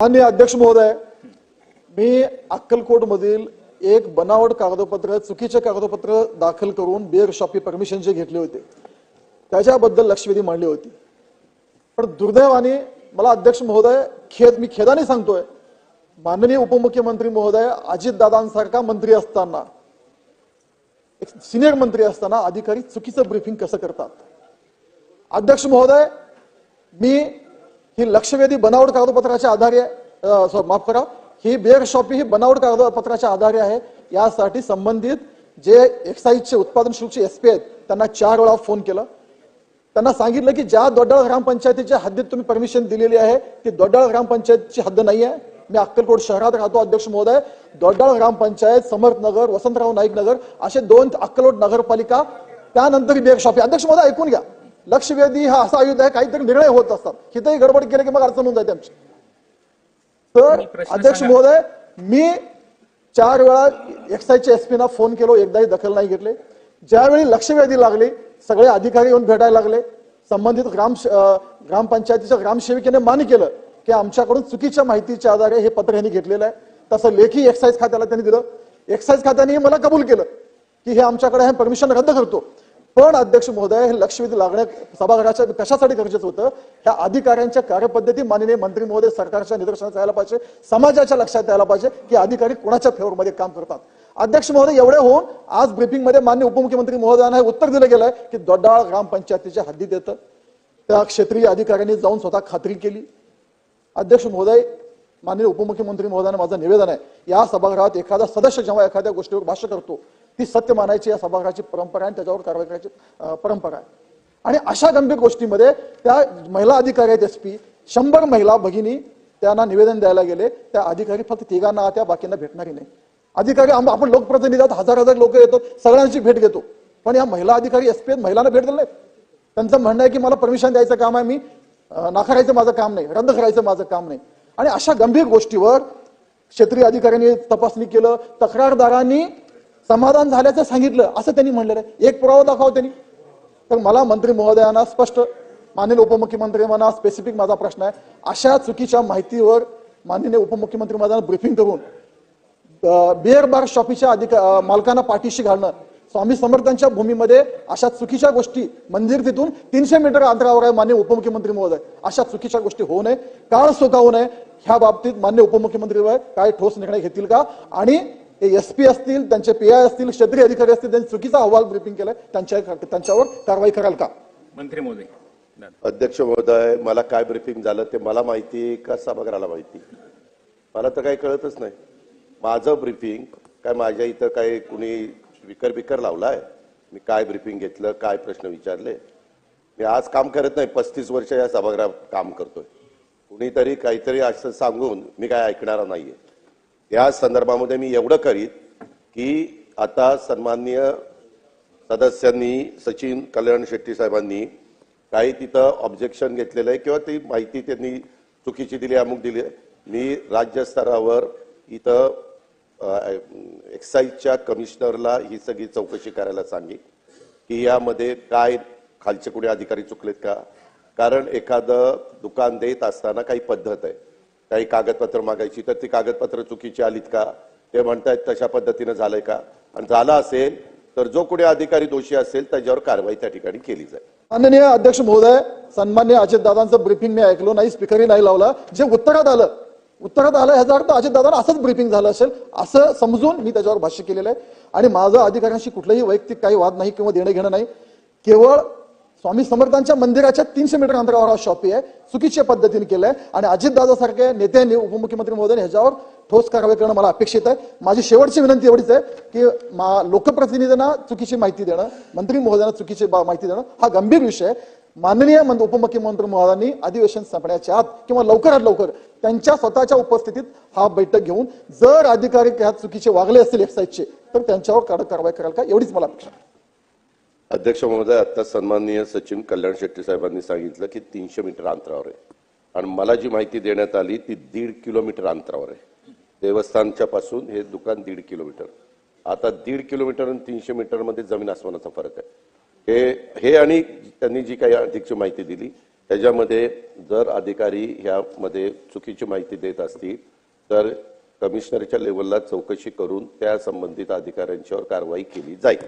माननीय अध्यक्ष महोदय मी अक्कलकोटमधील एक बनावट कागदपत्र चुकीचे कागदपत्र दाखल करून बिअर शॉपी परमिशन जे घेतले होते त्याच्याबद्दल लक्षवेधी मांडली होती. पण दुर्दैवाने मला अध्यक्ष महोदय खेद मी खेदाने सांगतोय माननीय उपमुख्यमंत्री महोदय अजितदादांसारखा मंत्री असताना एक सिनियर मंत्री असताना अधिकारी चुकीचं ब्रीफिंग कसं करतात? अध्यक्ष महोदय मी ही लक्षवेधी बनावट कागदपत्राच्या आधारे माफ करा. ही बेअरशॉपी ही बनावट कागदपत्राच्या आधारे आहे. यासाठी संबंधित जे एक्साईजचे उत्पादन शुल्कचे एसपी आहेत त्यांना चार वेळा फोन केला. त्यांना सांगितलं की ज्या दोड्डाळ ग्रामपंचायतीच्या हद्दीत तुम्ही परमिशन दिलेली आहे ती दोड्डाळ ग्रामपंचायतची हद्द नाही आहे. मी अक्कलकोट शहरात राहतो अध्यक्ष महोदय. दोड्डाळ ग्रामपंचायत समर्थनगर वसंतराव नाईक नगर असे दोन अक्कलकोट नगरपालिका त्यानंतर बेअर शॉपी अध्यक्ष महोदय ऐकून घ्या. लक्षवेधी हा असा आयुध आहे काहीतरी निर्णय होत असतात. हिथंही गडबड केले की मग अडचण होऊन जाते आमची. तर अध्यक्ष. महोदय मी चार वेळा एक्साईजच्या एसपीना फोन केलो एकदाही दखल नाही घेतले. ज्यावेळी लक्षवेधी लागली सगळे अधिकारी येऊन भेटायला लागले. संबंधित ग्राम ग्रामपंचायतीच्या ग्रामसेविकेने मान्य केलं की आमच्याकडून चुकीच्या माहितीच्या आधारे हे पत्र यांनी घेतलेलं आहे. तसं लेखी एक्साईज खात्याला त्यांनी दिलं. एक्साईज खात्याने मला कबूल केलं की हे आमच्याकडे हे परमिशन रद्द करतो. पण अध्यक्ष महोदय हे लक्षवेधी लागण्या सभागृहाच्या कशासाठी गरजेचं होतं? ह्या अधिकाऱ्यांच्या कार्यपद्धती माननीय मंत्री महोदय सरकारच्या निदर्शनास यायला पाहिजे समाजाच्या लक्षात यायला पाहिजे की अधिकारी कोणाच्या फेवरमध्ये काम करतात. अध्यक्ष महोदय एवढे होऊन आज ब्रिफिंगमध्ये मान्य उपमुख्यमंत्री महोदयांना हे उत्तर दिलं गेलंय की दोड्डाळ ग्रामपंचायतीच्या हद्दीत येतं. त्या क्षेत्रीय अधिकाऱ्यांनी जाऊन स्वतः खात्री केली. अध्यक्ष महोदय माननीय उपमुख्यमंत्री महोदयांना माझं निवेदन आहे या सभागृहात एखादा सदस्य जेव्हा एखाद्या गोष्टीवर भाष्य करतो ती सत्य मानायची या सभागृहाची परंपरा आणि त्याच्यावर कारवाई करायची परंपरा आहे. आणि अशा गंभीर गोष्टीमध्ये त्या महिला अधिकारी आहेत एसपी शंभर महिला भगिनी त्यांना निवेदन द्यायला गेले. त्या अधिकारी फक्त तिघांना त्या बाकींना भेटणारी नाही. अधिकारी आपण लोकप्रतिनिधी हजार हजार लोक येतो सगळ्यांची भेट घेतो. पण या महिला अधिकारी एसपी आहेत महिलांना भेट दिले त्यांचं म्हणणं आहे की मला परमिशन द्यायचं काम आहे मी नाकारायचं माझं काम नाही रद्द करायचं माझं काम नाही. आणि अशा गंभीर गोष्टीवर क्षेत्रीय अधिकाऱ्यांनी तपासणी केलं तक्रारदारांनी समाधान झाल्याचं सांगितलं असं त्यांनी म्हणलेलं आहे. एक पुरावा दाखवा त्यांनी. तर मला मंत्री महोदयांना स्पष्ट माननीय उपमुख्यमंत्री म्हणा स्पेसिफिक माझा प्रश्न आहे. अशा चुकीच्या माहितीवर माननीय उपमुख्यमंत्री महोदयांना ब्रिफिंग करून बिअर बार शॉपीच्या अधिक मालकांना पाठीशी घालणं. स्वामी समर्थांच्या भूमीमध्ये अशा चुकीच्या गोष्टी मंदिर तिथून तीनशे मीटर अंतरावर आहे मान्य उपमुख्यमंत्री महोदय. अशा चुकीच्या गोष्टी होऊ नये काळ सोकावू नये. ह्या बाबतीत मान्य उपमुख्यमंत्री काय ठोस निर्णय घेतील का? आणि एस पी असतील त्यांचे पी आय असतील क्षेत्रीय अधिकारी असतील त्यांनी चुकीचा अहवाल ब्रिफिंग केलाय त्यांच्या त्यांच्यावर कारवाई कराल का? मंत्री महोदय दादा. अध्यक्ष महोदय मला काय ब्रिफिंग झालं ते मला माहिती का सभागृहाला माहिती? मला तर काही कळतच नाही. माझं ब्रिफिंग काय माझ्या इथं काय कुणी स्पीकर बिकर लावलाय? मी काय ब्रिफिंग घेतलं काय प्रश्न विचारले? मी आज काम करत नाही पस्तीस वर्ष या सभागृहात काम करतोय. कुणीतरी काहीतरी असं सांगून मी काय ऐकणारा नाहीये. या संदर्भामध्ये मी एवढं करीत की आता सन्माननीय सदस्यांनी सचिन कल्याण शेट्टी साहेबांनी काही तिथं ऑब्जेक्शन घेतलेलं आहे किंवा ती माहिती त्यांनी चुकीची दिली अमुक दिली. मी राज्य स्तरावर इथं एक्साईजच्या कमिशनरला ही सगळी चौकशी करायला सांगी की यामध्ये काय खालचे कुणी अधिकारी चुकलेत का? कारण एखादं दुकान देत असताना काही पद्धत आहे. काही कागदपत्र मागायची तर ती कागदपत्र चुकीची आलीत का? ते म्हणतायत तशा पद्धतीनं झालंय का? आणि झालं असेल तर जो कुठे अधिकारी दोषी असेल त्याच्यावर कारवाई त्या ठिकाणी केली जाईल. माननीय अध्यक्ष महोदय सन्मान्य अजितदादांचं ब्रिफिंग मी ऐकलो नाही स्पीकरही नाही लावला. जे उत्तरात आलं उत्तरात आलं ह्याचा अर्थ अजितदादांना असंच ब्रिफिंग झालं असेल असं समजून मी त्याच्यावर भाष्य केलेलं आहे. आणि माझं अधिकाऱ्यांशी कुठलंही वैयक्तिक काही वाद नाही किंवा देणं घेणं नाही. केवळ स्वामी समर्थांच्या मंदिराच्या तीनशे मीटर अंतरावर हा शॉपी आहे. चुकीच्या पद्धतीने केलंय. आणि अजितदादा सारख्या नेत्यांनी उपमुख्यमंत्री महोदय ह्याच्यावर ठोस कारवाई करणं मला अपेक्षित आहे. माझी शेवटची विनंती एवढीच आहे की मा- लोकप्रतिनिधींना चुकीची माहिती देणं मंत्री महोदयांना चुकीची बा- माहिती देणं हा गंभीर विषय आहे. माननीय उपमुख्यमंत्री महोदयांनी अधिवेशन संपण्याच्या आत किंवा लवकरात लवकर त्यांच्या स्वतःच्या उपस्थितीत हा बैठक घेऊन जर अधिकारी ह्या चुकीचे वागले असतील एक्साईजचे तर त्यांच्यावर कडक कारवाई कराल का? एवढीच मला अपेक्षा आहे. अध्यक्ष महोदय आता सन्माननीय सचिन कल्याण शेट्टी साहेबांनी सांगितलं की तीनशे मीटर अंतरावर आहे. आणि मला जी माहिती देण्यात आली ती दीड किलोमीटर अंतरावर आहे. देवस्थानच्या पासून हे दुकान दीड किलोमीटर. आता दीड किलोमीटर आणि तीनशे मीटरमध्ये जमीन आसमानाचा फरक आहे. हे हे आणि त्यांनी जी काही अधिकची माहिती दिली त्याच्यामध्ये जर अधिकारी ह्यामध्ये चुकीची माहिती देत असतील तर कमिशनरच्या लेवलला चौकशी करून त्या संबंधित अधिकाऱ्यांच्यावर कारवाई केली जाईल.